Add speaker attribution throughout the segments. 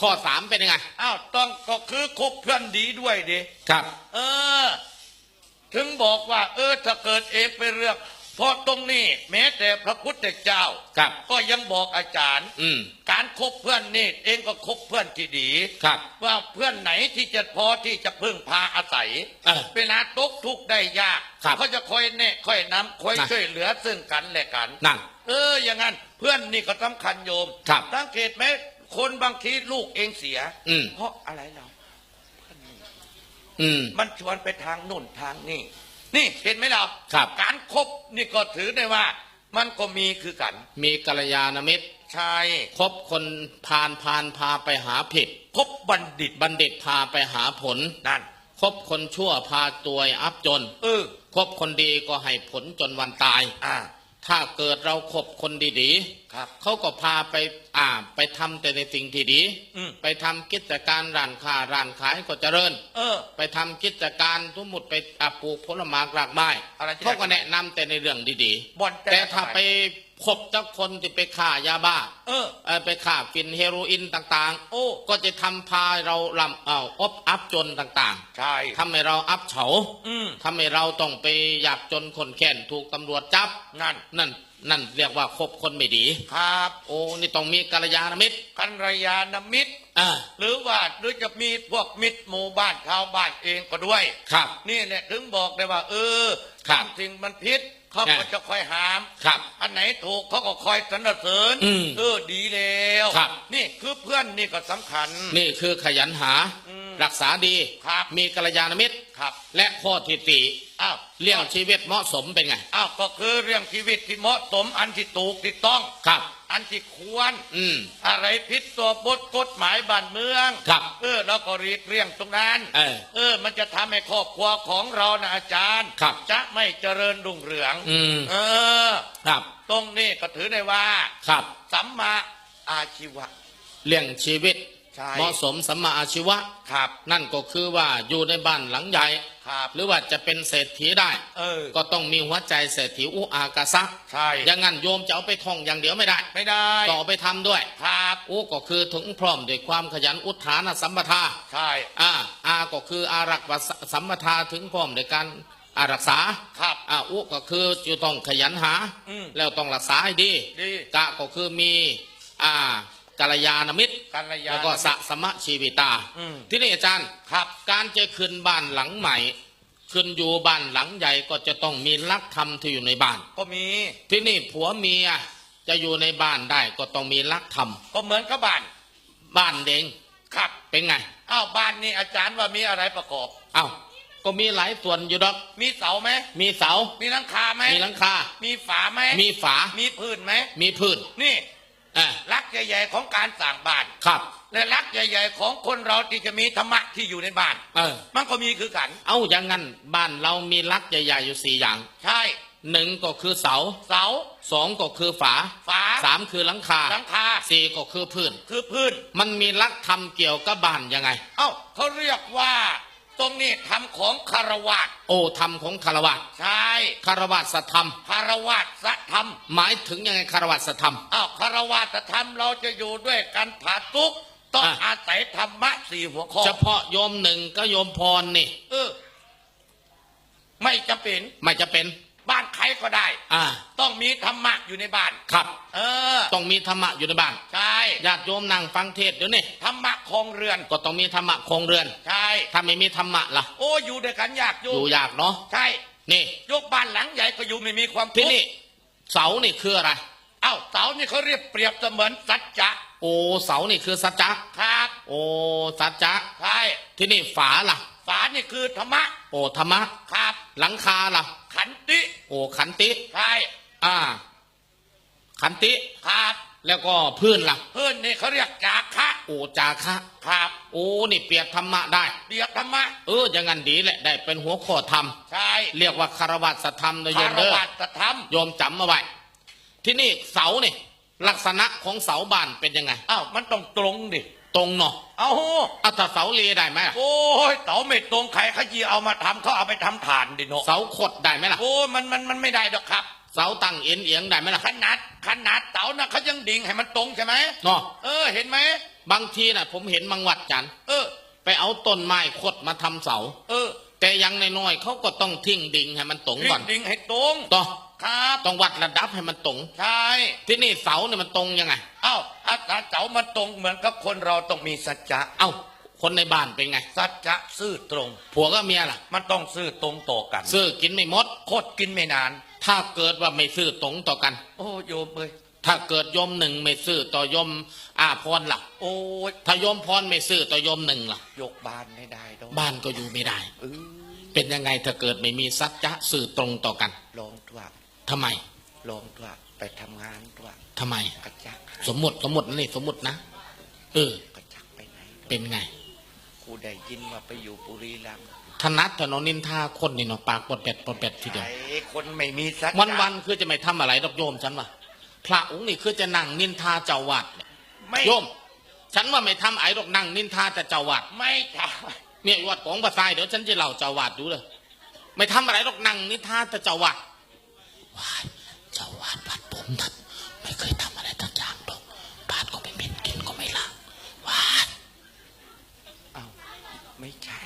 Speaker 1: ข้อสามเป็นยังไง
Speaker 2: อ้าวต้องก็คือคบเพื่อนดีด้วยดิ
Speaker 1: ครับ
Speaker 2: เออ ถึงบอกว่า เออ ถ้าเกิดเองไปเรื่องเพราะตรงนี้ แม้แต่พระพุทธเจ้า
Speaker 1: ครับ
Speaker 2: ก็ยังบอกอาจารย์
Speaker 1: อืม
Speaker 2: การคบเพื่อนนี่เองก็คบเพื่อนที่ดี
Speaker 1: ครับ
Speaker 2: ว่าเพื่อนไหนที่จะพอที่จะพึ่งพาอาศัย
Speaker 1: เออ
Speaker 2: เวลาตกทุกข์ได้ยาก
Speaker 1: ครับ
Speaker 2: เขาจะคอยแนะคอยนำคอย
Speaker 1: นะ
Speaker 2: ช่วยเหลือซึ่งกันและกัน
Speaker 1: นั่น
Speaker 2: เอออย่างนั้นเพื่อนนี่ก็สำคัญโยม
Speaker 1: ครับ
Speaker 2: สังเกตไหม คนบางทีลูกเองเสีย
Speaker 1: อืม
Speaker 2: เพราะอะไรเรา
Speaker 1: อืม
Speaker 2: มันชวนไปทางนู่นทางนี่ นี่เห็นไหมเรา
Speaker 1: ครับ
Speaker 2: การคบนี่ก็ถือได้ว่า มันก็มีคือกัน
Speaker 1: มีกัลยาณมิตร
Speaker 2: ใช่
Speaker 1: คบคนพาลพาลพาไปหาผิด
Speaker 2: คบบัณฑิต
Speaker 1: บัณฑิตพาไปหาผล
Speaker 2: นั่น
Speaker 1: คบคนชั่วพาตัวอับจน
Speaker 2: เออ
Speaker 1: คบคนดีก็ให้ผลจนวันตาย
Speaker 2: อ่า
Speaker 1: ถ้าเกิดเราคบคนดี
Speaker 2: ครับ
Speaker 1: ๆเขาก็พาไปอ่าไปทำแต่ในสิ่งที่ดี
Speaker 2: อืม
Speaker 1: ไปทำกิจการร้านค้าร้านขายก็เจริญ
Speaker 2: เออ
Speaker 1: ไปทำกิจการสมมุติไปอะปลูกผลไม้รากไม้
Speaker 2: อะไรที่
Speaker 1: เขาก็แนะนำแต่ในเรื่องดี
Speaker 2: บอล
Speaker 1: ๆแต่ถ้าไป พบเจ้าคนที่ไปฆ่ายาบ้า
Speaker 2: เออ
Speaker 1: เอ่อไปฆ่าฟินเฮโรอีนต่าง
Speaker 2: โอ้
Speaker 1: ๆก็จะทำพาเราลำเอาอบอับจนต่าง
Speaker 2: ใช่
Speaker 1: ๆทำให้เราอับเฉา
Speaker 2: อืม
Speaker 1: ทำให้เราต้องไปอยากจนคนแค้นถูกตำรวจจับ
Speaker 2: นั่น
Speaker 1: นั่น นั่นเรียกว่าคบคนไม่ดี
Speaker 2: ครับ
Speaker 1: โอ้ นี่ต้องมีกัลยาณมิตร
Speaker 2: กัลยาณมิตร
Speaker 1: อ่า
Speaker 2: หรือว่าหรือจะมีพวกมิตรหมู่บ้านชาวบ้านเองก็ด้วย
Speaker 1: ครับ
Speaker 2: นี่เนี่ยถึงบอกได้ว่า เออ
Speaker 1: ครับ
Speaker 2: ทำสิ่งมันพิษเขา
Speaker 1: อ่า
Speaker 2: ก็จะคอยหาม
Speaker 1: ครับ
Speaker 2: อันไหนถูกเขาก็คอยสรรเสริญ
Speaker 1: อืม
Speaker 2: เออดีแล้ว
Speaker 1: ครับ
Speaker 2: นี่คือเพื่อนนี่ก็สำคัญ
Speaker 1: นี่คือขยันหา
Speaker 2: อืม
Speaker 1: รักษาดี
Speaker 2: ครับ
Speaker 1: มีกัลยาณมิตร
Speaker 2: ครับ
Speaker 1: และข้อที่สี่
Speaker 2: อ้าว
Speaker 1: เลี้ยงชีวิตเหมาะสมเป็นไง
Speaker 2: อ้าวก็คือเรื่องชีวิตที่เหมาะสมอันที่ถูกที่ต้อง
Speaker 1: ครับ
Speaker 2: อันที่ควร
Speaker 1: อืม
Speaker 2: อะไรพิษตัวบทกฎหมายบ้านเมือง
Speaker 1: ครับ
Speaker 2: เออเราก็รีกเลี่ยงตรงนั้น
Speaker 1: เออ
Speaker 2: เออ มันจะทำให้ครอบครัวของเรานะอาจารย์
Speaker 1: ครับ
Speaker 2: จะไม่เจริญรุ่งเรือง
Speaker 1: อืม
Speaker 2: เออ
Speaker 1: ครับ
Speaker 2: ตรงนี้ก็ถือได้ว่า
Speaker 1: ครับ
Speaker 2: สัมมาอาชีวะ
Speaker 1: เลี้ยงชีวิต
Speaker 2: ใช่
Speaker 1: เหมาะสมสัมมาอาชีวะ
Speaker 2: ครับ
Speaker 1: นั่นก็คือว่าอยู่ในบ้านหลังใหญ่
Speaker 2: ครับ
Speaker 1: หรือว่าจะเป็นเศรษฐีได้
Speaker 2: เออ
Speaker 1: ก็ต้องมีหัวใจเศรษฐีอุอากาซัก
Speaker 2: ใช่
Speaker 1: อย่างนั้นโยมจะเอาไปท่องอย่างเดียวไม่ได้
Speaker 2: ไม่ได้
Speaker 1: ต่องไปทำด้วย
Speaker 2: ครับ
Speaker 1: อุก็คือถึงพร้อมด้วยความขยันอุทานสัมปทา
Speaker 2: ใช่
Speaker 1: อ่าอาก็คืออารักษาสัมปทาถึงพร้อมด้วยการอารักษา
Speaker 2: ครับ
Speaker 1: อ่าอุก็คือจะต้องขยันหา
Speaker 2: อืม
Speaker 1: แล้วต้องรักษาให้ดี
Speaker 2: ดี
Speaker 1: กะก็คือมีอ่า กัลยาณมิตร
Speaker 2: กัลยาณ
Speaker 1: แล้วก็สะสมะชีวิตา
Speaker 2: อืม
Speaker 1: ที่นี่อาจารย์
Speaker 2: ครับ
Speaker 1: การจะขึ้นบ้านหลังใหม่ ขึ้นอยู่บ้านหลังใหญ่ก็จะต้องมีลักธรรมที่อยู่ในบ้าน
Speaker 2: ก็มี
Speaker 1: ที่นี่ผัวเมียจะอยู่ในบ้านได้ก็ต้องมีลักธรรม
Speaker 2: ก็เหมือนกับบ้าน
Speaker 1: บ้านเด้ง
Speaker 2: ครับ
Speaker 1: เป็นไง
Speaker 2: อ้าวบ้านนี่อาจารย์ว่ามีอะไรประกอบ
Speaker 1: เอ้าก็มีหลายส่วนอยู่ดอก
Speaker 2: มีเสาไหม
Speaker 1: มีเสา
Speaker 2: มีหลังคาไหม
Speaker 1: มีหลังคา
Speaker 2: มีฝาไหม
Speaker 1: มีฝา
Speaker 2: มีพื้นไหม
Speaker 1: มีพื้น
Speaker 2: นี่
Speaker 1: อ่า
Speaker 2: ลักษณ์ใหญ่ ๆ ของการสั่งบ้าน
Speaker 1: ครับ
Speaker 2: และลักษณ์ใหญ่ ๆ ของคนเราที่จะมีธรรมะที่อยู่ในบ้าน
Speaker 1: เออ
Speaker 2: มันก็มีคือกัน
Speaker 1: เอาอย่างงั้นบ้านเรามีลักใหญ่ๆอยู่สี่อย่าง
Speaker 2: ใช่
Speaker 1: หนึ่งก็คือเสา
Speaker 2: เสา
Speaker 1: สองก็คือฝา
Speaker 2: ฝา
Speaker 1: สามคือหลังคา
Speaker 2: หลังคา
Speaker 1: สี่ก็คือพื้น
Speaker 2: คือพื้น
Speaker 1: มันมีลักธรรมเกี่ยวกับบ้านยังไง
Speaker 2: เอ้าเขาเรียกว่า ตรงนี้ทำของคารวะ
Speaker 1: โอ้ธรรมของคารวะ
Speaker 2: ใช่
Speaker 1: คารวะสธรรม
Speaker 2: คารวะสะธรรม
Speaker 1: หมายถึงยังไงคารวะสธรรม
Speaker 2: อ้าวคารวะสะธรรมเราจะอยู่ด้วยกันผาทุกข์ต้อง
Speaker 1: อะ
Speaker 2: อาศัยธรรมะสี่หัวข้อ
Speaker 1: เฉพาะโยมหนึ่งก็โยมพรนี่
Speaker 2: เออไม่จำเป็น
Speaker 1: ไม่จะเป็น
Speaker 2: บ้านใครก็ได้
Speaker 1: อ่า
Speaker 2: ต้องมีธรรมะอยู่ในบ้าน
Speaker 1: ครับ
Speaker 2: เออ
Speaker 1: ต้องมีธรรมะอยู่ในบ้าน
Speaker 2: ใช่
Speaker 1: ญาติโยมนั่งฟังเทศน์เดี๋ยวนี้
Speaker 2: ธรรมะครองเรือน
Speaker 1: ก็ต้องมีธรรมะคงเรือน
Speaker 2: ใช่
Speaker 1: ถ้าไม่มีธรรมะล่ะ
Speaker 2: โอ้อยู่ด้วยกันยากอยู่
Speaker 1: อยู่ยากเนาะ
Speaker 2: ใช่
Speaker 1: นี่
Speaker 2: ยกบ้านหลังใหญ่ก็อยู่ไม่มีความ
Speaker 1: ที่
Speaker 2: ทุกข์
Speaker 1: นี่ เสานี่คืออะไร
Speaker 2: เอ้า เสานี่เขาเรียกเปรียบเสมือนสัจจะ
Speaker 1: โอ้ เสานี่คือสัจจะ
Speaker 2: ครับ
Speaker 1: โอ้ สัจจะ
Speaker 2: ใช่
Speaker 1: ที่นี่ฝาล่ะ
Speaker 2: ฝานี่คือธรรมะ
Speaker 1: โอ้ ธรรมะ
Speaker 2: ครับ
Speaker 1: หลังคาล่ะ
Speaker 2: ขันติ
Speaker 1: โอ้ขันติ
Speaker 2: ใช่
Speaker 1: อ่า ขันติ
Speaker 2: ครับ
Speaker 1: แล้วก็พื้นล่ะ
Speaker 2: เพื่อนนี่เขาเรียกจาคะ
Speaker 1: โอ้จาคะ
Speaker 2: ครับ
Speaker 1: โอ้นี่เปรียบธรรมะได้
Speaker 2: เปรียบธรรมะ
Speaker 1: เอออย่างนั้นดีแหละได้เป็นหัวข้อธรรม
Speaker 2: ใช่
Speaker 1: เรียกว่าคารวะสธรรมโดยโย
Speaker 2: คามร
Speaker 1: เด้อ
Speaker 2: วะธรรม
Speaker 1: โยมจำมาไว้ ที่นี่เสานี่ลักษณะของเสาบ้านเป็นยังไง
Speaker 2: อ้าวมันต้องตรงดิ
Speaker 1: ตรงเนาะ
Speaker 2: เอา
Speaker 1: เอาถ้าเสาเลีได้ไหมล่ะ
Speaker 2: โอ้ยเต๋าไม่ตรงใครเขาจีเอามาทำเขาเอาไปทำฐานดิโน
Speaker 1: เสาขดได้ไหมล่ะ
Speaker 2: โอ้ยมันมันมันไม่ได้ดอกครับ
Speaker 1: เสาตั้งเอียงเอียงได้ไหมล่ะ
Speaker 2: ขนาดขนาดเต๋านะเขายังดิ่งให้มันตรงใช่ไหม
Speaker 1: เนาะ
Speaker 2: เออเห็นไหม
Speaker 1: บางทีน่ะ ผมเห็นบางวัดจัน
Speaker 2: เออ
Speaker 1: ไปเอาต้นไม้ขดมาทำเสา
Speaker 2: เออ
Speaker 1: แต่อยังน้อยๆเขาก็ต้องทิ้งดิ่งให้มันตรง
Speaker 2: ทิ้
Speaker 1: ก่อน
Speaker 2: งดิ่งให้ตรง
Speaker 1: ต้อง
Speaker 2: ครับ
Speaker 1: ต้องวัดระดับให้มันตรง
Speaker 2: ใช่
Speaker 1: ที่นี่เสาเนี่ยมันตรงยังไง
Speaker 2: เอ้าอาจารย์เจ้ามันตรงเหมือนกับคนเราต้องมีสัจจะ
Speaker 1: เอ้าคนในบ้านเป็นไง
Speaker 2: สัจจะซื่อตรง
Speaker 1: ผัวก็เมียล่ะ
Speaker 2: มันต้องซื่อตรงต่อกัน
Speaker 1: ซื้อกินไม่หมด
Speaker 2: โคตรกินไม่นาน
Speaker 1: ถ้าเกิดว่าไม่ซื้อตรงต่อกัน
Speaker 2: โอ้โยมเอ้ย
Speaker 1: ถ้าเกิดโยมหนึ่งไม่ซื้อต่อโยมอาพรล่ะ
Speaker 2: โอ้ย
Speaker 1: ถ้าโยมพรไม่ซื้อต่อโยมหนึ่งล่ะ
Speaker 2: ยกบานไม่ได้ดอก
Speaker 1: บ้านก็อยู่ไม่ได้
Speaker 2: เออ
Speaker 1: เป็นยังไงถ้าเกิดไม่มีสัจจะสื่อตรงต่อกัน
Speaker 2: ลองตัว
Speaker 1: ทำไม
Speaker 2: ลองตัวไปทำงานตัว
Speaker 1: ทำไม
Speaker 2: กระจัก
Speaker 1: สมมติสมมตินี่สมมตินะเออ
Speaker 2: กระจักไปไหน
Speaker 1: เป็นไง
Speaker 2: กูได้ยินว่าไปอยู่บุรีรัมย์
Speaker 1: ธนัดถนนนินทาคนนี่เนาะปากปดเป็ดปดเป็ดทีเดียว
Speaker 2: ไอ้คนไม่มีสัจจะ
Speaker 1: วันวันๆคือจะไม่ทำอะไรดอกโยมฉันว่า พระองค์นี่คือจะนั่งนินทาเจ้าวัดเนี่ย
Speaker 2: ไม่
Speaker 1: โยม ฉันว่าไม่ทำไอ้ดอกนั่งนินทาแต่เจ้าวัด
Speaker 2: ไม่ใช่
Speaker 1: เนี่ยวัดของภาษายเดี๋ยวฉันจะเล่าเจ้าวัดดูเลยไม่ทำอะไรดอกนั่งนินทาแต่เจ้าวัดว้ายเจ้าวัดวัดผมท่านไม่เคยทำอะไรทั้งอย่างดอกบาทก็ไม่เป็นกินก็ไม่ล้างว้าย
Speaker 2: เอ้าไม่ใช่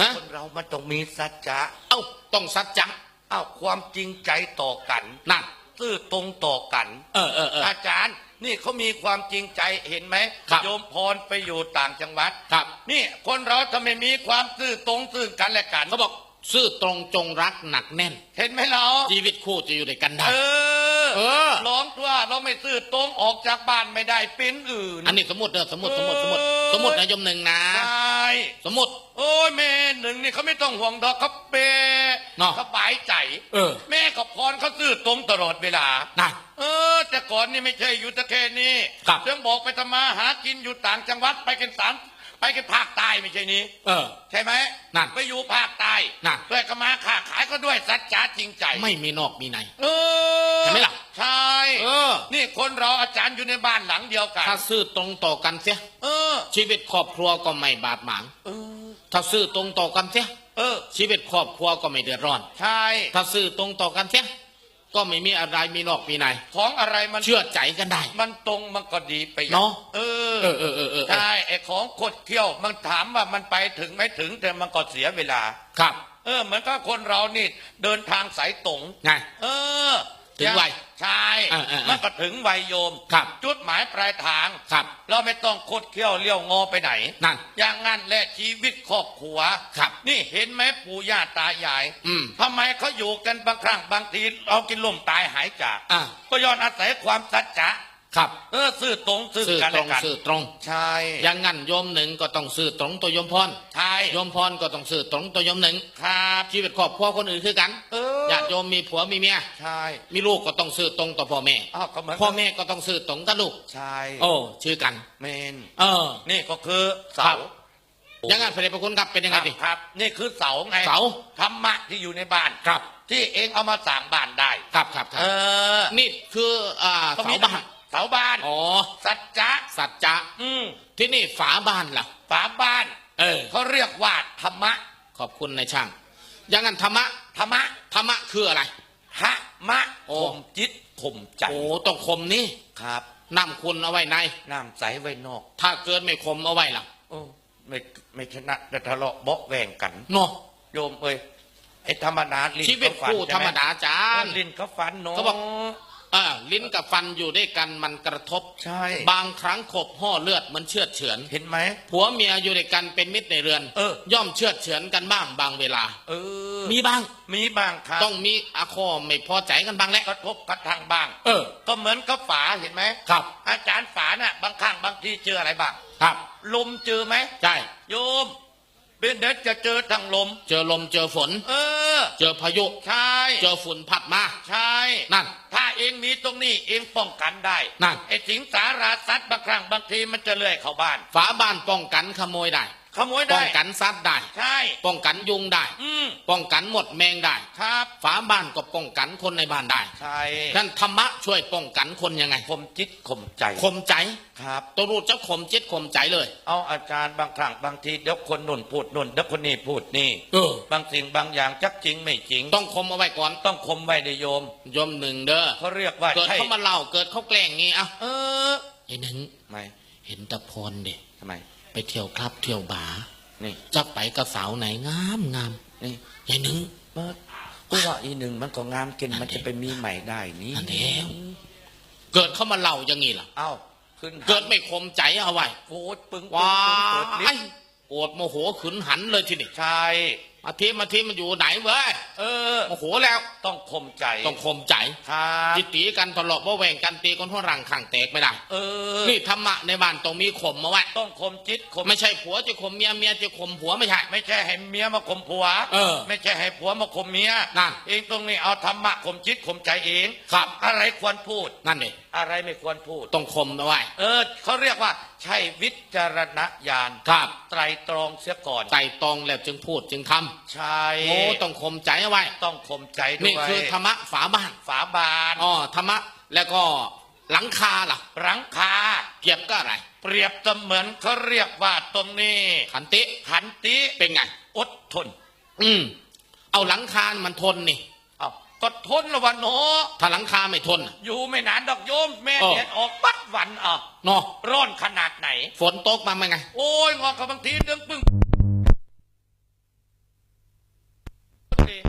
Speaker 1: ฮะ
Speaker 2: คนเรามันต้องมีสัจจะ
Speaker 1: เอ้าต้องสัจจะ
Speaker 2: เอ้าความจริงใจต่อกัน
Speaker 1: นั่น
Speaker 2: ซื่อตรงต่อกัน
Speaker 1: เออเออเออ
Speaker 2: อาจารย์นี่เขามีความจริงใจเห็นไหม
Speaker 1: ครับ
Speaker 2: โยมพรไปอยู่ต่างจังหวัด
Speaker 1: ครับ
Speaker 2: นี่คนเราถ้าไม่มีความซื่อตรงซื่อกันและกัน
Speaker 1: เขาบอกซื่อตรงจงรักหนักแน่น
Speaker 2: เห็นไหมเรา
Speaker 1: ชีวิตคู่จะอยู่ด้วยกันได้
Speaker 2: เออ
Speaker 1: เออ
Speaker 2: ร้องตัวเราไม่ซื่อตรงออกจากบ้านไม่ได้เป็นอื่น
Speaker 1: อันนี้สมมติเด้อสมมติสมมติสมมติ
Speaker 2: เออ
Speaker 1: สมมตินะโยมหนึ่งนะ
Speaker 2: ใช่
Speaker 1: สมมติ
Speaker 2: โอ้ยแม่หนึ่งนี่เขาไม่ต้องห่วงดอกเขาเปย์
Speaker 1: เนาะ
Speaker 2: สบายใจ
Speaker 1: เออ
Speaker 2: แม่กับพรเขาซื่อตรงตลอดเวลา
Speaker 1: นะ
Speaker 2: เออแต่ก่อนนี่ไม่ใช่อยู่ตะเคนี้
Speaker 1: ครับ
Speaker 2: เรื่องบอกไปทำมาหากินอยู่ต่างจังหวัดไปกันสาม ไปกันภาคใต้ไม่ใช่นี้
Speaker 1: เออ
Speaker 2: ใช่ไหม
Speaker 1: นั่น
Speaker 2: ไปอยู่ภาคใต้
Speaker 1: นั่น
Speaker 2: เพื่อก็มาค้าขายก็ด้วยสัจจะจริงใจ
Speaker 1: ไม่มีนอกมีใน
Speaker 2: เออ
Speaker 1: เห็นไหมล่ะ
Speaker 2: ใช่
Speaker 1: เออ
Speaker 2: นี่คนเราอาจารย์อยู่ในบ้านหลังเดียวกัน
Speaker 1: ถ้าซื่อตรงต่อกันเสีย
Speaker 2: เออ
Speaker 1: ชีวิตครอบครัวก็ไม่บาดหมาง
Speaker 2: เออ
Speaker 1: ถ้าซื่อตรงต่อกันเสีย
Speaker 2: เออ
Speaker 1: ชีวิตครอบครัวก็ไม่เดือดร้อน
Speaker 2: ใช่
Speaker 1: ถ้าซื่อตรงต่อกันเสีย ก็ไม่มีอะไรมีนอกมีใน
Speaker 2: ของอะไรมัน
Speaker 1: เชื่อใจกันได้
Speaker 2: มันตรงมันก็ดีไปอย่ง
Speaker 1: เนาะ
Speaker 2: เออ
Speaker 1: เออเออเออเออ
Speaker 2: ใช่ไอ้ของกดเที่ยวมันถามว่ามันไปถึงไม่ถึงแต่มันก็เสียเวลา
Speaker 1: ครับ
Speaker 2: เออเหมือนกับคนเรานี่เดินทางสายตรง
Speaker 1: ไง
Speaker 2: เออ
Speaker 1: ถึงวัย
Speaker 2: ใช่
Speaker 1: เออเออเออ
Speaker 2: มันก็ถึงวัยโยม
Speaker 1: ครับ
Speaker 2: จุดหมายปลายทาง
Speaker 1: ครับ
Speaker 2: เราไม่ต้องคดเคี้ยวเลี้ยวงอไปไหน
Speaker 1: นั่น
Speaker 2: อย่างงั้นแหละชีวิตครอบครัว
Speaker 1: ครับ
Speaker 2: นี่เห็นไหมปู่ย่าตายาย
Speaker 1: อืม
Speaker 2: ทำไมเขาอยู่กันบางครั้งบางทีเอากินลมตายหายจาก
Speaker 1: อะ
Speaker 2: ก็ย้อนอาศัยความสัจจะ
Speaker 1: ครับ
Speaker 2: เออซื่อตรงซื่อ
Speaker 1: ซื่อ
Speaker 2: กัน
Speaker 1: ตร
Speaker 2: และ
Speaker 1: ง
Speaker 2: กัน
Speaker 1: ซื่อตรง
Speaker 2: ใช่
Speaker 1: อย่างงั้นโยมหนึ่งก็ต้องซื่อตรงตัวโยมพร
Speaker 2: ใช่
Speaker 1: โยมพรก็ต้องซื่อตรงตัวโยมหนึ่ง
Speaker 2: ครับ
Speaker 1: ชีวิตครอบครัวคนอื่นคือกัน
Speaker 2: เออ
Speaker 1: ญาติโยมมีผัวมีเมีย
Speaker 2: ใช่
Speaker 1: มีลูกก็ต้องซื่อตรงต่อพ่อแม่
Speaker 2: อ้าวก็เหมือน
Speaker 1: พ่อแม่ก็ต้องซื่อตรงกับลูก
Speaker 2: ใช่
Speaker 1: โอ้ชื่อกัน
Speaker 2: เมน
Speaker 1: เออ
Speaker 2: นี่ก็คือ
Speaker 1: ครั
Speaker 2: เสา
Speaker 1: บอย่างงั้นพระเดชพระคุณครับเป็นยังไงดิ
Speaker 2: ครับ นี่คือเสาไง
Speaker 1: เสา
Speaker 2: ธรรมะที่อยู่ในบ้าน
Speaker 1: ครับ
Speaker 2: ที่เองเอามาสร้างบ้านได้
Speaker 1: ครับครับครั
Speaker 2: เอบอ
Speaker 1: นี่คืออ่า
Speaker 2: ต้อง
Speaker 1: เสา
Speaker 2: มี
Speaker 1: บ้าน
Speaker 2: เสาบ้าน
Speaker 1: อ๋อ
Speaker 2: สัจจะ
Speaker 1: สัจจะ
Speaker 2: อืม
Speaker 1: ที่นี่ฝาบ้านล่ะ
Speaker 2: ฝาบ้าน
Speaker 1: เออ
Speaker 2: เขาเรียกว่าธรรมะ
Speaker 1: ขอบคุณนายช่างอย่างนั้นธรรมะ
Speaker 2: ธรรมะ
Speaker 1: ธรรมะคืออะไร
Speaker 2: หะมะ
Speaker 1: โอ้
Speaker 2: ข่มจิตข่มใจ
Speaker 1: โอ้ต้องคมนี่
Speaker 2: ครับ
Speaker 1: น้ำคุณเอาไว้ใน
Speaker 2: น้ำใสไว้นอก
Speaker 1: ถ้าเกิดไม่คมเอาไว้ล่ะ
Speaker 2: โอ้ไม่ไม่ชนะแต่ทะเลาะเบาะแวงกัน
Speaker 1: เนาะ
Speaker 2: โยมเอ้ยไอ้ธรรมดาลิ้น
Speaker 1: ชีวิต
Speaker 2: เขาฟัน
Speaker 1: คู่
Speaker 2: ใช่
Speaker 1: ธร
Speaker 2: ไห
Speaker 1: รมดาจา
Speaker 2: เออนลิ้นเขาฟันเนาะ
Speaker 1: เขาบอก อ่าลิ้นกับฟันอยู่ด้วยกันมันกระทบ
Speaker 2: ใช่
Speaker 1: บางครั้งขบห่อเลือดมันเชือดเฉือน
Speaker 2: เห็นไหม
Speaker 1: ผัวเมียอยู่ด้วยกันเป็นมิตรในเรือน
Speaker 2: เออ
Speaker 1: ย่อมเชือดเฉือนกันบ้างบางเวลา
Speaker 2: เออ
Speaker 1: มีบ้าง
Speaker 2: มีบ้างครับ
Speaker 1: ต้องมีอาคอไม่พอใจกันบ้างแหละ
Speaker 2: กระทบกระทั่งบ้าง
Speaker 1: เออ
Speaker 2: ก็เหมือนกับฝาเห็นไหม
Speaker 1: ครับ
Speaker 2: อาจารย์ฝาน่ะบางครั้งบางทีเจออะไรบ้าง
Speaker 1: ครับ
Speaker 2: ลมเจอไหม
Speaker 1: ใช่
Speaker 2: โยมเป็นเด็ดจะเจอทางลม
Speaker 1: เจอลมเจอฝน
Speaker 2: เออ
Speaker 1: เจอพายุ
Speaker 2: ใช่
Speaker 1: เจอฝุ่นพัดมา
Speaker 2: ใช่
Speaker 1: นั่น
Speaker 2: ถ้า เองมีตรงนี้เองป้องกันได้
Speaker 1: นั่น
Speaker 2: ไอ้สิงสาราสัตว์บางครั้งบางทีมันจะเลื่อยเข้าบ้าน
Speaker 1: ฝาบ้านป้องกันขโมยได้
Speaker 2: ขโมย
Speaker 1: ป้
Speaker 2: ได้
Speaker 1: องกันซัดได้
Speaker 2: ใช่
Speaker 1: ป้องกันยุงได้
Speaker 2: อืม
Speaker 1: ป้องกันหมดแมงได้
Speaker 2: ครับ
Speaker 1: ฝาบ้านก็ป้องกันคนในบ้านได้
Speaker 2: ใช่
Speaker 1: ท่านธรรมะช่วยป้องกันคนยังไง
Speaker 2: ข่มจิตข่มใจ
Speaker 1: ข่มใจ
Speaker 2: ครับ
Speaker 1: ตัวรู้จะข่มจิตข่มใจเลย
Speaker 2: เอาอาจารย์บางครั้งบางทีเดี๋ยวคนนุ่นพูดนุ่นเดี๋ยวคนนี้พูดนี่
Speaker 1: เออ
Speaker 2: บางสิ่งบางอย่างจักจริงไม่จริง
Speaker 1: ต้องข่มเอาไว้ก่อน
Speaker 2: ต้องคมไว้ในโยม
Speaker 1: โยมหนึ่งเด้อ
Speaker 2: เขาเรียกว่า
Speaker 1: เกิด
Speaker 2: ใช่
Speaker 1: เขามาเล่าเกิดเขาแกล้งงี้อะ
Speaker 2: เออ
Speaker 1: ไอ้หนึ่ง
Speaker 2: ไม่
Speaker 1: เห็นแตะพรเด็
Speaker 2: ทำไม
Speaker 1: ไป เที่ยวคลับ เที่ยวบาร์
Speaker 2: นี่
Speaker 1: จะไปกับสาวไหนงามงาม
Speaker 2: นี่
Speaker 1: ยายหนึ่ง
Speaker 2: เมื่อกูว่าอีหนึ่งมันก็งามเกินมันจะไปมีใหม่ได้นี่
Speaker 1: อันเดียวเกิดเข้ามาเล่าอย่างงี้ล่ะ
Speaker 2: เอ้าขึ้น
Speaker 1: เกิดไม่คมใจเอาไว้
Speaker 2: โอ้ยปึ้ง
Speaker 1: ว้า
Speaker 2: ปึ้งปึ้งเปิดลิ
Speaker 1: ย
Speaker 2: ฟต์
Speaker 1: โอดโมโหขืนหันเลยทีนี้
Speaker 2: ใช่
Speaker 1: มาทีมาทีมันอยู่ไหนเว้ย
Speaker 2: เออ
Speaker 1: โมโหแล้ว
Speaker 2: ต้องคมใจ
Speaker 1: ต้องคมใจ
Speaker 2: ครับ
Speaker 1: จิตีกันทะเลาะว่าแหว่งกันตีกันหัวรังข่างแตกไม่ได้
Speaker 2: เออ
Speaker 1: นี่ธรรมะในบ้านต้องมีข่มมาไว้
Speaker 2: ต้องคมจิตคม
Speaker 1: ไม่ใช่ผัวจะข่มเมียเมียจะข่มผัวไม่ใช่
Speaker 2: ไม่ใช่ให้เมียมาข่มผัว
Speaker 1: เออ
Speaker 2: ไม่ใช่ให้ผัวมาข่มเมีย
Speaker 1: นั่น
Speaker 2: เองตรงนี้เอาธรรมะข่มจิตข่มใจเอง
Speaker 1: ครับ
Speaker 2: อะไรควรพูด
Speaker 1: นั่นเอง
Speaker 2: อะไรไม่ควรพูด
Speaker 1: ต้องข่มเอาไว้
Speaker 2: เออเขาเรียกว่า ใช่วิจารณญาณ
Speaker 1: ครับ
Speaker 2: ไตรตรองเสียก่อน
Speaker 1: ใจตองแล้วจึงพูดจึงทำ
Speaker 2: ใช่
Speaker 1: โอ้ต้องข่มใจเอาไว้
Speaker 2: ต้องข่มใจด้วย
Speaker 1: นี่คือธรรมะฝาบ้าน
Speaker 2: ฝาบาน
Speaker 1: อ๋อธรรมะแล้วก็หลังคาล่ะ
Speaker 2: หลังคา
Speaker 1: เกียบก็อะไร
Speaker 2: เปรียบเสมือนเขาเรียกว่าตรงนี้
Speaker 1: ขันติ
Speaker 2: ขันติ
Speaker 1: เป็นไง
Speaker 2: อดทน
Speaker 1: อืมเอาหลังคามันทนนี่
Speaker 2: เอาก็ทนละวันโน
Speaker 1: ถ้าหลังคาไม่ทนน่ะ
Speaker 2: อยู่ไม่นานดอกโยม แม่
Speaker 1: เออ
Speaker 2: เดียนออกปัดวันอะ
Speaker 1: เนาะ
Speaker 2: ร้อนขนาดไหน
Speaker 1: ฝนตกมาไหมไง
Speaker 2: โอ้ยงอกกับบางทีเรื่องปึ้ง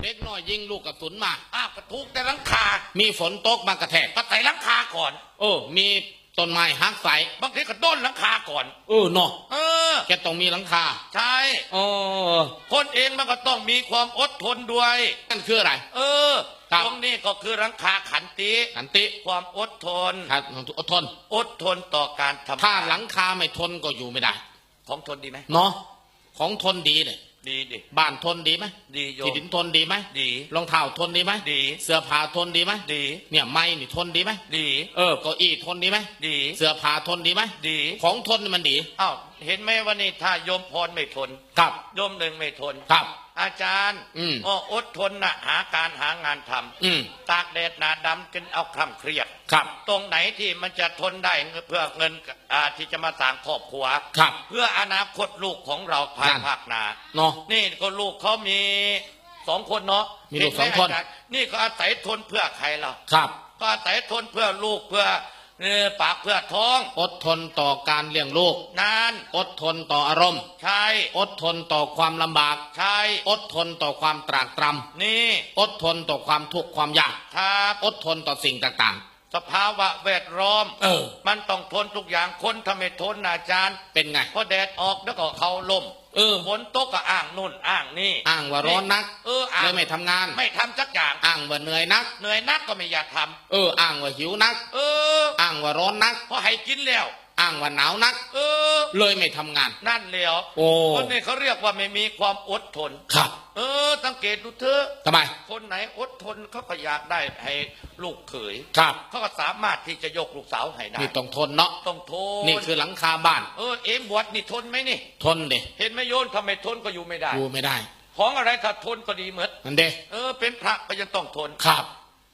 Speaker 1: เด็กน้อยยิงลูกกระสุนมา
Speaker 2: อ้าวกระทุกแต่หลังคา
Speaker 1: มีฝนตกมากระแทก
Speaker 2: ก็ใส่หลังคาก่อน
Speaker 1: โอ้มีต้นไม้หักใส่
Speaker 2: บางทีก็ต้นหลังคาก่อน
Speaker 1: เออเนาะ
Speaker 2: เออ
Speaker 1: แกต้องมีหลังคา
Speaker 2: ใช่
Speaker 1: โอ้
Speaker 2: คนเองมันก็ต้องมีความอดทนด้วย
Speaker 1: นั่นคืออะไร
Speaker 2: เออ
Speaker 1: ครับ
Speaker 2: ตรงนี้ก็คือหลังคาขันติ
Speaker 1: ขันติ
Speaker 2: ความอดทน
Speaker 1: ครับอดทน
Speaker 2: อดทนต่อการทำ
Speaker 1: ถ้าหลังคาไม่ทนก็อยู่ไม่ได้
Speaker 2: ของทนดีไหม
Speaker 1: เนาะของทนดีเลย
Speaker 2: ดีดิ
Speaker 1: บ้านทนดีไหม
Speaker 2: ดีโย
Speaker 1: ที่
Speaker 2: ม
Speaker 1: ดินทนดีไหม
Speaker 2: ดี
Speaker 1: รองเท้าทนดีไหม
Speaker 2: ดี
Speaker 1: เสื้อผ้าทนดีไหม
Speaker 2: ดี
Speaker 1: เนี่ยไม้นี่ทนดีไหม
Speaker 2: ดี
Speaker 1: เออเก้าอี้ทนดีไหม
Speaker 2: ดี
Speaker 1: เสื้อผ้าทนดีไหม
Speaker 2: ดี
Speaker 1: ของทนนี่มันดี
Speaker 2: อ้าวเห็นไหมว่านี่ถ้าโยมพรไม่ทน
Speaker 1: ครับ
Speaker 2: โยมหนึ่งไม่ทน
Speaker 1: ครับ
Speaker 2: อาจารย์
Speaker 1: อืม
Speaker 2: ก็อดทนนะหาการหางานทำ
Speaker 1: อืม
Speaker 2: ตากแดดหนาดำจนเอาคร่ำเครียด
Speaker 1: ครับ
Speaker 2: ตรงไหนที่มันจะทนได้เพื่อเงินอ่าที่จะมาสร้างครอบครัว
Speaker 1: ครับ
Speaker 2: เพื่ออนาคตลูกของเราภาย
Speaker 1: นั่น
Speaker 2: ภาคหน้า
Speaker 1: เนาะ
Speaker 2: นี่ก็ลูกเขามีสองคนเนาะ
Speaker 1: มีลูก
Speaker 2: เห็ไห
Speaker 1: สองคนา
Speaker 2: จารย์นี่ก็อาศัยทนเพื่อใครเรา
Speaker 1: ครับ
Speaker 2: ก็อาศัยทนเพื่อลูกเพื่อ เอ่อปากเพื่อท้อง
Speaker 1: อดทนต่อการเลี้ยงลูก
Speaker 2: นาน
Speaker 1: อดทนต่ออารมณ์
Speaker 2: ใช่
Speaker 1: อดทนต่อความลำบาก
Speaker 2: ใช่
Speaker 1: อดทนต่อความตรากตร
Speaker 2: นี่ำ
Speaker 1: อดทนต่อความทุกข์ความยาก
Speaker 2: ครับ
Speaker 1: อดทนต่อสิ่งต่าง
Speaker 2: สภาวะแวดล้อม
Speaker 1: เออ
Speaker 2: มันต้องทนทุกอย่างคนทำไมทนนะอาจารย์
Speaker 1: ๆเป็นไง
Speaker 2: พอแดดออกแล้วก็เขาล่ม
Speaker 1: เออ
Speaker 2: ฝนตกก็อ้างนู่นอ้างนี่
Speaker 1: อ้างว่าร้อนนัก
Speaker 2: เอออ้าง
Speaker 1: เลยไม่ทำงาน
Speaker 2: ไม่ทำสักอย่าง
Speaker 1: อ้างว่าเหนื่อยนัก
Speaker 2: เหนื่อยนักก็ไม่อยากท
Speaker 1: เออ อ้างว่าหิวนักำ
Speaker 2: เออ
Speaker 1: อ้างว่าร้อนนัก
Speaker 2: พอให้กินแล้ว
Speaker 1: อ้างว่าหนาวนัก
Speaker 2: เออ
Speaker 1: เลยไม่ทำงาน
Speaker 2: นั่นแล้ว
Speaker 1: โอ้
Speaker 2: คนนี้เขาเรียกว่าไม่มีความอดทน
Speaker 1: ครับ
Speaker 2: เออ สังเกตดูเถอะ
Speaker 1: ทำไม
Speaker 2: คนไหนอดทนเขาก็อยากได้ให้ลูกเขย
Speaker 1: ครับ
Speaker 2: เขาก็สามารถที่จะยกลูกสาวให้ได้
Speaker 1: นี่ต้องทนเนาะ
Speaker 2: ต้องทน
Speaker 1: นี่คือหลังคาบ้าน
Speaker 2: เออเอ็มบวชนี่ทนไหมนี่
Speaker 1: ทนเด็
Speaker 2: เห็นไหมโยนทำไมทนก็อยู่ไม่ได้
Speaker 1: ดูไม่ได้
Speaker 2: ของอะไรถ้าทนก็ดีเหมือน
Speaker 1: นั่นเด้
Speaker 2: เออ เป็นพระก็ยังต้องทน
Speaker 1: ครับ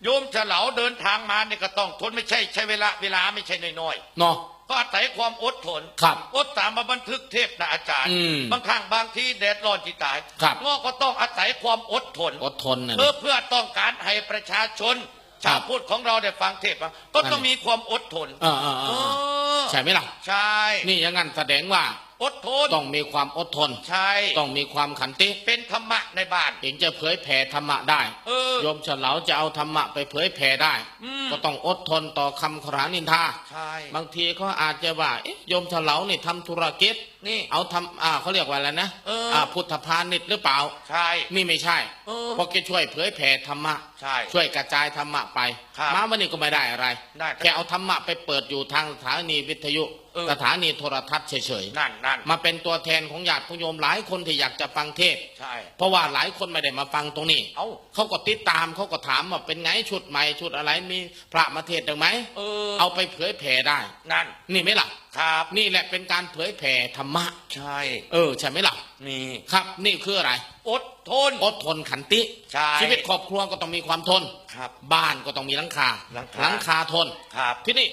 Speaker 2: โยมเฉลาเดินทางมาเนี่ยก็ต้องทนไม่ใช่ใช้เวลาเวลาไม่ใช่น้อย
Speaker 1: เนาะ
Speaker 2: ๆ ก็อาศัยความอดทน
Speaker 1: ครับ
Speaker 2: อดตามมาบันทึกเทพนะอาจารย์
Speaker 1: อืม
Speaker 2: บางครั้งบางทีแดดร้อนที่ตาย
Speaker 1: ครับ
Speaker 2: งอก็ต้องอาศัยความอดทน
Speaker 1: อดทนน่ะ
Speaker 2: เพื่อเพื่อต้องการให้ประชาชนชาวพุทธของเราได้ฟังเทศน์บ้างก็ต้องมีความอดทน
Speaker 1: เออเออเอ
Speaker 2: เอ
Speaker 1: อ
Speaker 2: อ
Speaker 1: ใช่ไหมล่ะ
Speaker 2: ใช่
Speaker 1: นี่อย่างนั้นแสดงว่า
Speaker 2: อดทน
Speaker 1: ต้องมีความอดทน
Speaker 2: ใช่
Speaker 1: ต้องมีความขันติ
Speaker 2: เป็นธรรมะในบ้าน
Speaker 1: ถึงจะเผยแผ่ธรรมะได้
Speaker 2: เออ
Speaker 1: โยมเฉลาจะเอาธรรมะไปเผยแผ่ได้
Speaker 2: อืม
Speaker 1: ก็ต้องอดทนต่อคำขรานินทา
Speaker 2: ใช่
Speaker 1: บางทีเขาอาจจะว่าเอ๊ะโยมเฉลานี่ทำธุรกิจ
Speaker 2: นี่
Speaker 1: เอาทำอ่าเขาเรียกว่าอะไรนะ
Speaker 2: เอออ่
Speaker 1: พุทธพาณิชย์หรือเปล่า
Speaker 2: ใช่
Speaker 1: นี่ไม่ใช่
Speaker 2: เออ
Speaker 1: เพราะแกช่วยเผยแผ่ธรรมะ
Speaker 2: ใช่
Speaker 1: ช่วยกระจายธรรมะไป
Speaker 2: ครับ
Speaker 1: มาวันนี้ก็ไม่ได้อะไร
Speaker 2: ได้
Speaker 1: แค่เอาธรรมะไปเปิดอยู่ทางสถานีวิทยุ
Speaker 2: เออ
Speaker 1: สถานีโทรทัศน์เฉย
Speaker 2: นั่นนั่น
Speaker 1: ๆ มาเป็นตัวแทนของญาติโยมหลายคนที่อยากจะฟังเทศน์
Speaker 2: ใช่
Speaker 1: เพราะว่าหลายคนไม่ได้มาฟังตรงนี้
Speaker 2: เอ้า
Speaker 1: เขาก็ติดตามเขาก็ถามว่าเป็นไงชุดใหม่ชุดอะไรมีพระมาเทศน์ได้ไหม
Speaker 2: เออ
Speaker 1: เอาไปเผยแผ่ได้
Speaker 2: นั่น
Speaker 1: นี่ไหมล่ะ
Speaker 2: ครับ
Speaker 1: นี่แหละเป็นการเผยแผ่ธรรมะ
Speaker 2: ใช่
Speaker 1: เออ ใช่ไหมล่ะ
Speaker 2: นี่
Speaker 1: ครับ นี่คืออะไร
Speaker 2: อดทน
Speaker 1: อดทนขันติ
Speaker 2: ใช่
Speaker 1: ชีวิตครอบครัวก็ต้องมีความทน
Speaker 2: ครับ
Speaker 1: บ้านก็ต้องมีหลังคา
Speaker 2: หลังคา
Speaker 1: หลังคาทน
Speaker 2: ครับ
Speaker 1: ที่นี่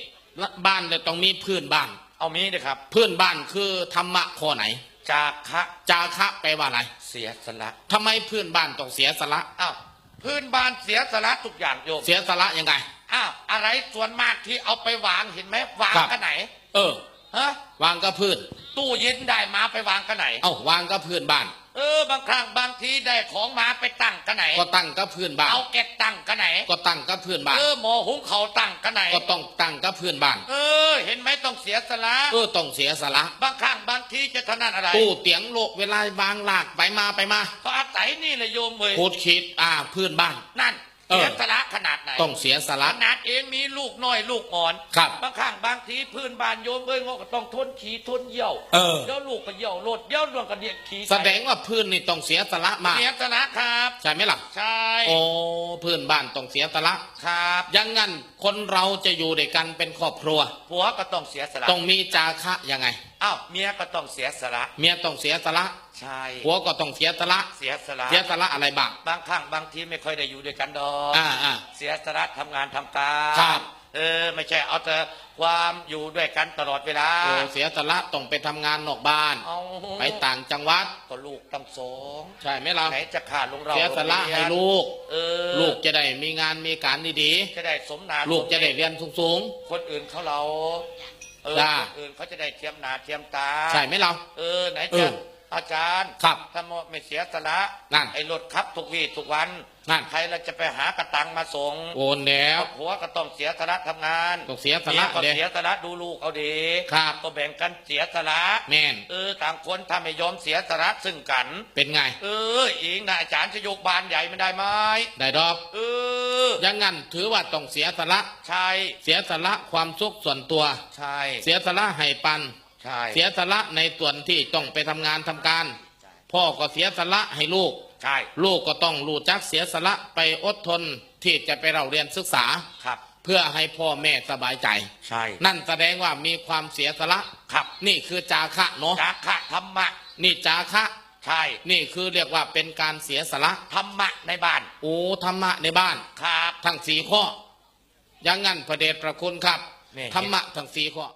Speaker 1: บ้านเลยต้องมีพื้นบ้าน
Speaker 2: เอามีเลยครับ
Speaker 1: พื้นบ้านคือธรรมะข้อไหน
Speaker 2: จากคะ
Speaker 1: จาคะแปลว่าอะไร
Speaker 2: เสียสละ
Speaker 1: ทำไมพื้นบ้านต้องเสียสละ
Speaker 2: อ้าวพื้นบ้านเสียสละทุกอย่างโยม
Speaker 1: เสียสละยังไง
Speaker 2: อ้าวอะไรส่วนมากที่เอาไปวางเห็นไหมวาง
Speaker 1: ครับ
Speaker 2: กันไหน
Speaker 1: เออ
Speaker 2: ฮะ
Speaker 1: วางกับพื้น
Speaker 2: ตู้เย็นได้มาไปวางกันไหน
Speaker 1: เอ้าวางกับพื้นบ้าน
Speaker 2: เออบางครั้งบางทีได้ของมาไปตั้งกันไหน
Speaker 1: ก็ตั้งกับพื้นบ้าน
Speaker 2: เอาแกะตั้งกันไหน
Speaker 1: ก็ตั้งกับพื้นบ้าน
Speaker 2: เออหมอหุงเขาวตั้งกันไหน
Speaker 1: ก็ต้องตั้งกับพื้นบ้าน
Speaker 2: เออ เห็นไหมต้องเสียสละ
Speaker 1: เออต้องเสียสละ
Speaker 2: บางครั้งบางทีจะถนัดอะไร
Speaker 1: ตู้เตียงโลกเวลาบางลากไปมาไปมา
Speaker 2: ก็อาศัยนี่เลยโยมเว้ย
Speaker 1: โคดขีดอ่าพื้นบ้าน
Speaker 2: นั่น
Speaker 1: เออ
Speaker 2: เสียสละขนาดไหน
Speaker 1: ต้องเสียส
Speaker 2: ข
Speaker 1: ละ
Speaker 2: นาดเองมีลูกน้อยลูกอ่อน
Speaker 1: ครับ
Speaker 2: บางครั้งบางทีพื้นบ้านโยมเอ้ยงก็ต้องทนขี่ทนเยี่ยว
Speaker 1: เออ
Speaker 2: เดี๋ยวลูกก็เยี่ยวรถเดี๋ยวลวงก็เดียกขี่
Speaker 1: แสดงว่าพื้นนี่ต้องเสียสละมาก
Speaker 2: เสียสละครับ
Speaker 1: ใช่ไหมล่ะ
Speaker 2: ใช่
Speaker 1: โอ้พื้นบ้านต้องเสียสละ
Speaker 2: ครับ
Speaker 1: อยังงั้นคนเราจะอยู่ด้วยกันเป็นครอบครัว
Speaker 2: ผัวก็ต้องเสียสละ
Speaker 1: ต้องมีจาคะยังไง
Speaker 2: อ้าวเมียก็ต้องเสียสละ
Speaker 1: เมียต้องเสียสละ
Speaker 2: ใช่
Speaker 1: ผัวก็ต้องเสียสละ
Speaker 2: เสียสละ
Speaker 1: เสียสละอะไรบ้าง
Speaker 2: บางครั้งบางทีไม่ค่อยได้อยู่ด้วยกันดอก
Speaker 1: อ่าอ่า
Speaker 2: เสียสละทำงานทำการ
Speaker 1: ครับ
Speaker 2: เออไม่ใช่เอาแต่ความอยู่ด้วยกันตลอดเวลา
Speaker 1: โอ้เสียสละต้องไปทำงานนอกบ้าน
Speaker 2: เอา
Speaker 1: ไปต่างจังหวัด
Speaker 2: ก็ลูกตั้งสอง
Speaker 1: ใช่ไหมล่ะ
Speaker 2: ไหนจะขาดลงเรา
Speaker 1: เสียสละ
Speaker 2: โรงเรียน
Speaker 1: ให้ลูก
Speaker 2: เออ
Speaker 1: ลูกจะได้มีงานมีการดี
Speaker 2: จะได้สมนา
Speaker 1: ๆลูกจะได้
Speaker 2: สม
Speaker 1: เรียนสูง
Speaker 2: คนอื่นเขาเราเออ
Speaker 1: จ้า
Speaker 2: คนอื่นเขาจะได้เทียมหนาเทียมตา
Speaker 1: ๆ ใช่ไหมเรา
Speaker 2: เออไหน
Speaker 1: เอ
Speaker 2: จะ
Speaker 1: อ
Speaker 2: อาจารย์
Speaker 1: ครับ
Speaker 2: ถ้าไม่เสียสละ
Speaker 1: นั่น
Speaker 2: ไอ้รถขับทุกวี่ทุกวัน
Speaker 1: นั่น
Speaker 2: ใครเราจะไปหากระตังมาส่ง
Speaker 1: โอนแล้ว
Speaker 2: ผัวก็ต้องเสียสละทำงาน
Speaker 1: ต้องเสียสละ
Speaker 2: มีก็
Speaker 1: เด้
Speaker 2: เสียสละดูลูกเอาดี
Speaker 1: ครับ
Speaker 2: ก็แบ่งกันเสียสละ
Speaker 1: แม่น
Speaker 2: เออต่างคนถ้าไม่ยอมเสียสละซึ่งกัน
Speaker 1: เป็นไง
Speaker 2: เอออีกนะอาจารย์จะยกบานใหญ่ไม่ได้ไหม
Speaker 1: ได้ดอก
Speaker 2: เออ
Speaker 1: อยังงั้นถือว่าต้องเสียสละ
Speaker 2: ใช่
Speaker 1: เสียสละความสุขส่วนตัว
Speaker 2: ใช่
Speaker 1: เสียสละให้ปัน
Speaker 2: ใช่
Speaker 1: เสียสละในส่วนที่ต้องไปทำงานทำการ พ่อก็เสียสละให้ลูก
Speaker 2: ใช่
Speaker 1: ลูกก็ต้องรู้จักเสียสละไปอดทนที่จะไปเราเรียนศึกษา
Speaker 2: ครับ
Speaker 1: เพื่อให้พ่อแม่สบายใจ
Speaker 2: ใช่
Speaker 1: นั่นแสดงว่ามีความเสียสละ
Speaker 2: ครับ
Speaker 1: นี่คือจาคะเนาะ
Speaker 2: จาคะธรรมะ
Speaker 1: นี่จาคะ
Speaker 2: ใช่
Speaker 1: นี่คือเรียกว่าเป็นการเสียสละ
Speaker 2: ธรรมะในบ้าน
Speaker 1: โอ้ธรรมะในบ้าน
Speaker 2: ครับ
Speaker 1: ทั้งสี่ข้ออยังงั้นพระเดชพระคุณครับ
Speaker 2: นี่
Speaker 1: ธรรมะทั้งสี่ข้อ